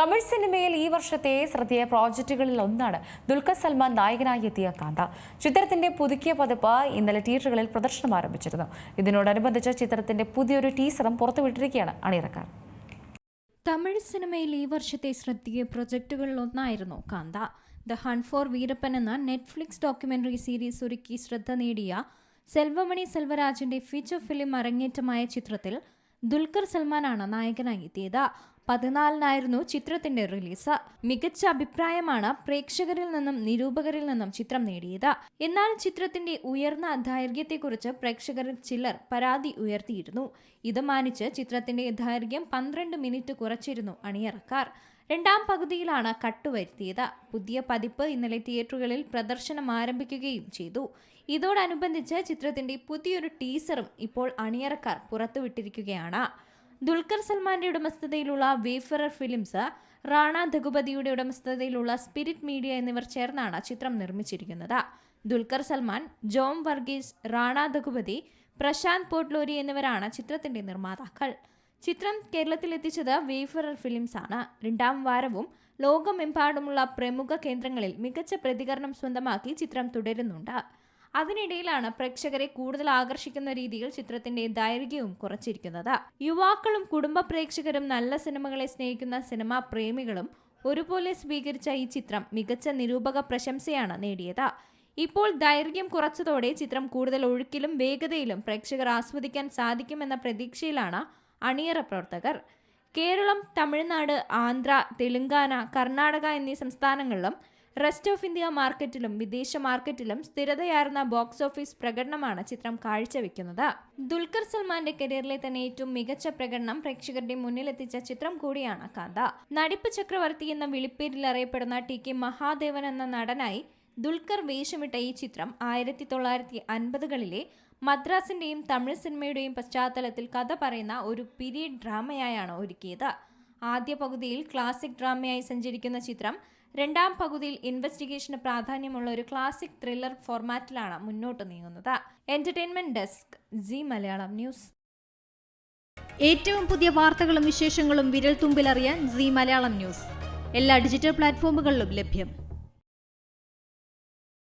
തമിഴ് സിനിമയിൽ ഈ വർഷത്തെ ശ്രദ്ധേയ പ്രോജക്റ്റുകളിൽ ഒന്നാണ് ദുൽഖർ സൽമാൻ നായകനായി എത്തിയ കാന്ത. ചിത്രത്തിന്റെ പുതുക്കിയ പതിപ്പ് ഇന്നലെ തിയേറ്ററുകളിൽ പ്രദർശനം ആരംഭിച്ചിരുന്നു. ഇതിനോടനുബന്ധിച്ച് ചിത്രത്തിന്റെ പുതിയൊരു ടീസറും പുറത്തുവിട്ടിരിക്കുകയാണ് അണിയറക്കാർ. തമിഴ് സിനിമയിൽ ഈ വർഷത്തെ ശ്രദ്ധേയ പ്രൊജക്ടുകളിൽ ഒന്നായിരുന്നു Kaantha. The hunt for Veerappan എന്ന നെറ്റ്ഫ്ലിക്സ് ഡോക്യുമെന്ററി സീരീസ് ഒരുക്കി ശ്രദ്ധ നേടിയ സെൽവമണി സെൽവരാജിന്റെ ഫീച്ചർ ഫിലിം അരങ്ങേറ്റമായ ചിത്രത്തിൽ ദുൽഖർ സൽമാനാണ് നായകനായി എത്തിയത്. പതിനാലിനായിരുന്നു ചിത്രത്തിന്റെ റിലീസ്. മികച്ച അഭിപ്രായമാണ് പ്രേക്ഷകരിൽ നിന്നും നിരൂപകരിൽ നിന്നും ചിത്രം നേടിയത്. എന്നാൽ ചിത്രത്തിന്റെ ഉയർന്ന ദൈർഘ്യത്തെക്കുറിച്ച് പ്രേക്ഷകരിൽ ചിലർ പരാതി ഉയർത്തിയിരുന്നു. ഇത് മാനിച്ച് ചിത്രത്തിന്റെ ദൈർഘ്യം പന്ത്രണ്ട് മിനിറ്റ് കുറച്ചിരുന്നു അണിയറക്കാർ. രണ്ടാം പകുതിയിലാണ് കട്ടുവരുത്തിയത് പുതിയ പതിപ്പ് ഇന്നലെ തിയേറ്ററുകളിൽ പ്രദർശനം ആരംഭിക്കുകയും ചെയ്തു. ഇതോടനുബന്ധിച്ച് ചിത്രത്തിന്റെ പുതിയൊരു ടീസറും ഇപ്പോൾ അണിയറക്കാർ പുറത്തുവിട്ടിരിക്കുകയാണ്. ദുൽഖർ സൽമാന്റെ ഉടമസ്ഥതയിലുള്ള വേഫറർ ഫിലിംസ് റാണ ദഗുപതിയുടെ ഉടമസ്ഥതയിലുള്ള സ്പിരിറ്റ് മീഡിയ എന്നിവർ ചേർന്നാണ് ചിത്രം നിർമ്മിച്ചിരിക്കുന്നത്. ദുൽഖർ സൽമാൻ ജോം വർഗീസ് റാണ ദഗുപതി പ്രശാന്ത് പോട്ട്ലോരി എന്നിവരാണ് ചിത്രത്തിന്റെ നിർമ്മാതാക്കൾ. ചിത്രം കേരളത്തിലെത്തിച്ചത് വേഫറർ ഫിലിംസ് ആണ്. രണ്ടാം വാരവും ലോകമെമ്പാടുമുള്ള പ്രമുഖ കേന്ദ്രങ്ങളിൽ മികച്ച പ്രതികരണം സ്വന്തമാക്കി ചിത്രം തുടരുന്നുണ്ട്. അതിനിടയിലാണ് പ്രേക്ഷകരെ കൂടുതൽ ആകർഷിക്കുന്ന രീതിയിൽ ചിത്രത്തിന്റെ ദൈർഘ്യവും കുറച്ചിരിക്കുന്നത്. യുവാക്കളും കുടുംബ പ്രേക്ഷകരും നല്ല സിനിമകളെ സ്നേഹിക്കുന്ന സിനിമാ പ്രേമികളും ഒരുപോലെ സ്വീകരിച്ച ഈ ചിത്രം മികച്ച നിരൂപക പ്രശംസയാണ് നേടിയത്. ഇപ്പോൾ ദൈർഘ്യം കുറച്ചതോടെ ചിത്രം കൂടുതൽ ഒഴുക്കിലും വേഗതയിലും പ്രേക്ഷകർ ആസ്വദിക്കാൻ സാധിക്കുമെന്ന പ്രതീക്ഷയിലാണ് അണിയറ പ്രവർത്തകർ. കേരളം തമിഴ്നാട് ആന്ധ്ര തെലുങ്കാന കർണാടക എന്നീ സംസ്ഥാനങ്ങളിലും റെസ്റ്റ് ഓഫ് ഇന്ത്യ മാർക്കറ്റിലും വിദേശ മാർക്കറ്റിലും സ്ഥിരതയാർന്ന ബോക്സ് ഓഫീസ് പ്രകടനമാണ് ചിത്രം കാഴ്ചവെക്കുന്നത്. ദുൽഖർ സൽമാന്റെ കരിയറിലെ തന്നെ ഏറ്റവും മികച്ച പ്രകടനം പ്രേക്ഷകരുടെ മുന്നിലെത്തിച്ച ചിത്രം കൂടിയാണ് കാന്ത നടിപ്പ് ചക്രവർത്തി എന്ന വിളിപ്പേരിൽ അറിയപ്പെടുന്ന ടി കെ മഹാദേവൻ എന്ന നടനായി ദുൽഖർ വേഷമിട്ട ഈ ചിത്രം ആയിരത്തി തൊള്ളായിരത്തി അൻപതുകളിലെ മദ്രാസിന്റെയും തമിഴ് സിനിമയുടെയും പശ്ചാത്തലത്തിൽ കഥ പറയുന്ന ഒരു പീരീഡ് ഡ്രാമയായാണ് ഒരുക്കിയത്. ആദ്യ പകുതിയിൽ ക്ലാസിക് ഡ്രാമയായി സഞ്ചരിക്കുന്ന ചിത്രം രണ്ടാം പകുതിയിൽ ഇൻവെസ്റ്റിഗേഷന് പ്രാധാന്യമുള്ള ഒരു ക്ലാസിക് ത്രില്ലർ ഫോർമാറ്റിലാണ് മുന്നോട്ട് നീങ്ങുന്നത്. Entertainment desk Zee Malayalam news. ഏറ്റവും പുതിയ വാർത്തകളും വിശേഷങ്ങളും വിരൽ തുമ്പിലറിയാൻ സി മലയാളം ന്യൂസ്. എല്ലാ ഡിജിറ്റൽ പ്ലാറ്റ്ഫോമുകളിലും ലഭ്യം.